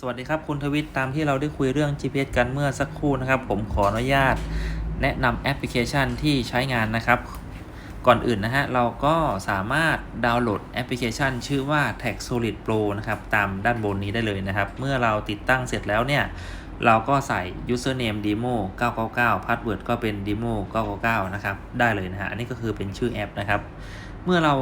สวัสดีครับคุณทวิตตามที่เราได้คุยเรื่อง GPS กันเมื่อสักครู่นะครับ ผมขออนุญาต แนะนำแอปพลิเคชันที่ใช้งานนะครับ ก่อนอื่นนะฮะเราก็สามารถดาวน์โหลดแอปพลิเคชัน ชื่อว่า Tag Solid Pro นะครับตามด้านบนนี้ได้เลยนะครับ เมื่อเราติดตั้งเสร็จแล้วเนี่ย เราก็ใส่ username demo 999 password ก็เป็น demo 999 นะครับ ได้เลยนะฮะอันนี้ก็คือเป็นชื่อแอปนะครับ เมื่อเรา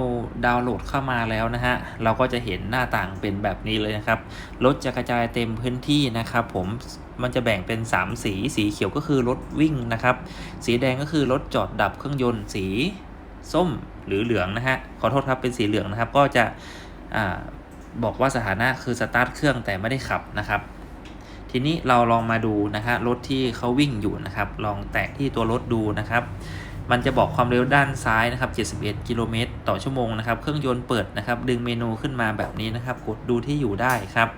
ดาวน์โหลดเข้ามาแล้วนะฮะ เราก็จะเห็นหน้าต่างเป็นแบบนี้เลยนะครับ รถจะกระจายเต็มพื้นที่นะครับผม มันจะแบ่งเป็น 3 สี สีเขียวก็คือรถวิ่งนะครับ สีแดงก็คือรถจอดดับเครื่องยนต์ สีส้มหรือเหลืองนะฮะ ขอโทษครับเป็นสีเหลืองนะครับ ก็จะอบอกว่าสถานะคือสตาร์ทเครื่องแต่ไม่ได้ขับนะครับ ทีนี้เราลองมาดูนะฮะรถที่เขาวิ่งอยู่นะครับ ลองแตะที่ตัวรถดูนะครับ มันจะบอกความเร็วด้านซ้ายนะครับ 71 กิโลเมตรต่อชั่วโมงนะครับ เครื่องยนต์เปิดนะครับ ดึงเมนูขึ้นมาแบบนี้นะครับ กดดูที่อยู่ได้ครับ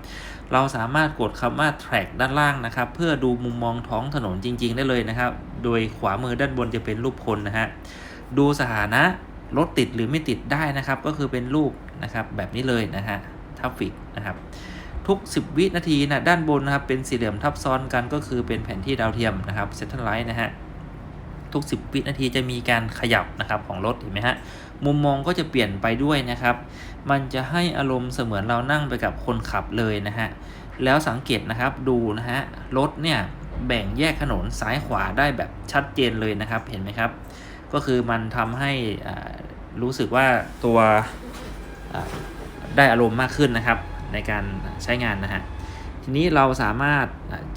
เราสามารถกดคำว่า track ด้านล่างนะครับ เพื่อดูมุมมองท้องถนนจริง ๆ ได้เลยนะครับ โดยขวามือด้านบนจะเป็นรูปคนนะฮะ ดูสถานะรถติดหรือไม่ติดได้นะครับ ก็คือเป็นรูปนะครับแบบนี้เลยนะฮะทัฟฟิกนะครับทุก 10 วินาทีนะด้านบนนะครับเป็นสี่เหลี่ยมทับซ้อนกันก็คือเป็นแผนที่ดาวเทียมนะครับเซตเทไลท์นะฮะ ทุก 10 วินาทีจะมีการขยับนะครับของรถเห็นไหมฮะมุมมองก็จะเปลี่ยนไปด้วยนะครับ มันจะให้อารมณ์เสมือนเรานั่งไปกับคนขับเลยนะฮะแล้วสังเกตนะครับดูนะฮะรถเนี่ยแบ่งแยกถนนซ้ายขวาได้แบบชัดเจนเลยนะครับเห็นไหมครับ ก็คือมันทำให้รู้สึกว่าตัวได้อารมณ์มากขึ้นนะครับ ในการใช้งานนะฮะ ทีนี้เราสามารถ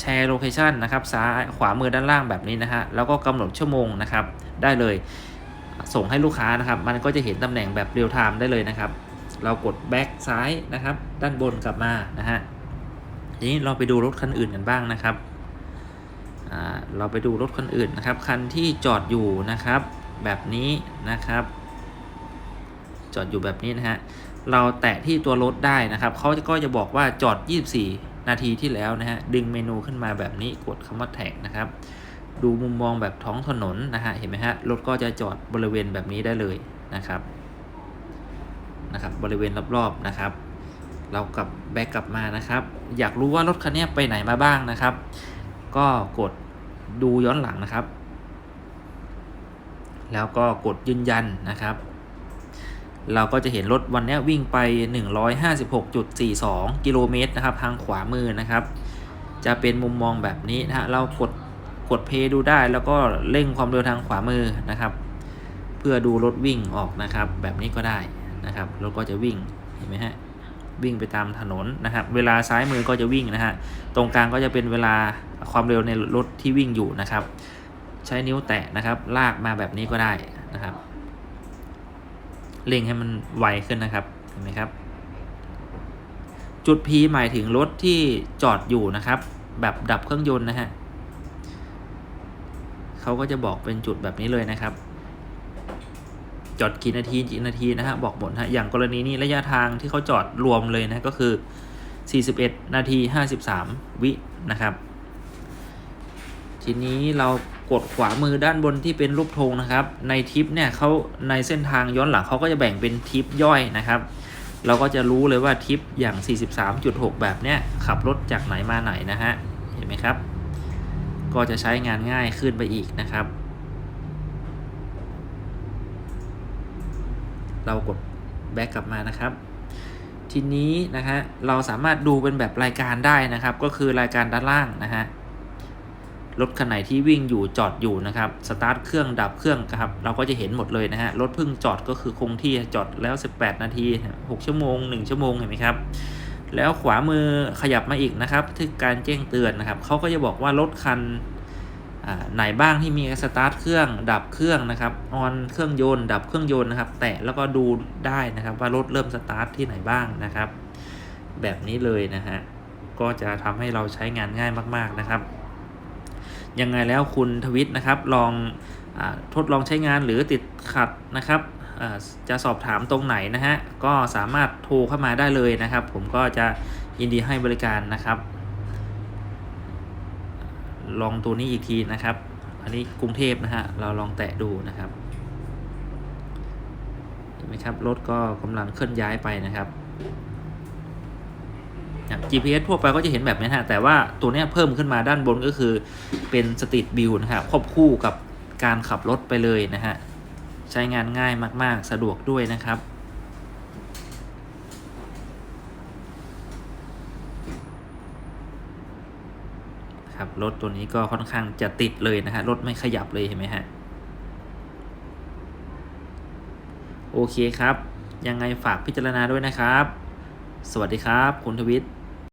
แชร์โลเคชันนะครับซ้ายขวามือด้านล่างแบบนี้นะฮะแล้วก็กำหนดชั่วโมงนะครับได้เลย ส่งให้ลูกค้านะครับ มันก็จะเห็นตำแหน่งแบบเรียลไทม์ได้เลยนะครับ เรากดแบ็กซ้ายนะครับ ด้านบนกลับมานะฮะทีนี้เราไปดูรถคันอื่นกันบ้างนะครับเราไปดูรถคันอื่นนะครับ คันที่จอดอยู่นะครับ แบบนี้นะครับ จอดอยู่แบบนี้นะฮะเราแตะที่ตัวรถได้นะครับเขาก็จะบอกว่าจอด 24 นาทีที่แล้วนะฮะดึงเมนูขึ้นมาแบบนี้กดคำว่าแท็กนะครับ ดูมุมมองแบบท้องถนนนะฮะเห็นไหมฮะรถก็จะจอดบริเวณแบบนี้ได้เลยนะครับนะครับบริเวณรอบๆนะครับ เรากลับแบกกลับมานะครับ อยากรู้ว่ารถคันนี้ไปไหนมาบ้างนะครับ ก็กดดูย้อนหลังนะครับ แล้วก็กดยืนยันนะครับ เราก็จะเห็นรถวันนี้วิ่งไป 156.42 กิโลเมตรนะครับ ทางขวามือนะครับ จะเป็นมุมมองแบบนี้นะฮะเรากดกดเพย์ดูได้แล้วก็เร่งความเร็วทางขวามือนะครับ เพื่อดูรถวิ่งออกนะครับ แบบนี้ก็ได้นะครับรถก็จะวิ่งเห็นไหมฮะวิ่งไปตามถนนนะครับ เวลาซ้ายมือก็จะวิ่งนะฮะตรงกลางก็จะเป็นเวลาความเร็วในรถที่วิ่งอยู่นะครับ ใช้นิ้วแตะนะครับ ลากมาแบบนี้ก็ได้นะครับ เร่งให้มันไวขึ้นนะครับเห็นไหมครับ จุด P หมายถึงรถที่จอดอยู่นะครับ แบบดับเครื่องยนต์นะฮะเขาก็จะบอกเป็นจุดแบบนี้เลยนะครับ จอดกี่นาทีกี่นาทีนะฮะบอกหมดฮะอย่างกรณีนี้ระยะทางที่เขาจอดรวมเลยนะก็คือ 41 นาที 53 วินะครับ ทีนี้เรา กดขวามือด้านบนที่เป็นรูปธงนะครับ ในทิปเนี่ยเขาในเส้นทางย้อนหลังเขาก็จะแบ่งเป็นทิปย่อยนะครับ เราก็จะรู้เลยว่าทิปอย่าง 43.6 แบบเนี้ยขับรถจากไหนมาไหนนะฮะ เห็นไหมครับ ก็จะใช้งานง่ายขึ้นไปอีกนะครับ เรากดแบ็กกลับมานะครับทีนี้นะฮะเราสามารถดูเป็นแบบรายการได้นะครับ ก็คือรายการด้านล่างนะฮะ รถคันไหนที่วิ่งอยู่จอดอยู่นะครับสตาร์ทเครื่องดับเครื่องครับเราก็จะเห็นหมดเลยนะฮะรถเพิ่งจอดก็คือคงที่จอดแล้ว 18 นาที 6 ชั่วโมง 1 ชั่วโมงเห็นไหมครับแล้วขวามือขยับมาอีกนะครับที่การแจ้งเตือนนะครับเขาก็จะบอกว่ารถคันไหนบ้างที่มีสตาร์ทเครื่องดับเครื่องนะครับออนเครื่องยนต์ดับเครื่องยนต์นะครับ แตะแล้วก็ดูได้นะครับว่ารถเริ่มสตาร์ทที่ไหนบ้างนะครับ แบบนี้เลยนะฮะก็จะทำให้เราใช้งานง่ายมาก ๆนะครับ ยังไงแล้วคุณทวิตนะครับลองอทดลองใช้งานหรือติดขัดนะครับจะสอบถามตรงไหนนะฮะก็สามารถโทรเข้ามาได้เลยนะครับ ผมก็จะยินดีให้บริการนะครับ ลองตัวนี้อีกทีนะครับ อันนี้กรุงเทพนะฮะเราลองแตะดูนะครับเห็นไหมครับรถก็กำลังเคลื่อนย้ายไปนะครับ อย่าง GPS ทั่วไปก็จะเห็นแบบนี้ฮะแต่ว่าตัวนี้เพิ่มขึ้นมาด้านบนก็คือเป็น Street View นะครับควบคู่กับการขับรถไปเลยนะฮะใช้งานง่ายมาก ๆ สะดวกด้วยนะครับครับรถตัวนี้ก็ค่อนข้างจะติดเลยนะฮะรถไม่ขยับเลยเห็นไหมฮะโอเคครับ ยังไงฝากพิจารณาด้วยนะครับ สวัสดีครับ คุณทวิทย์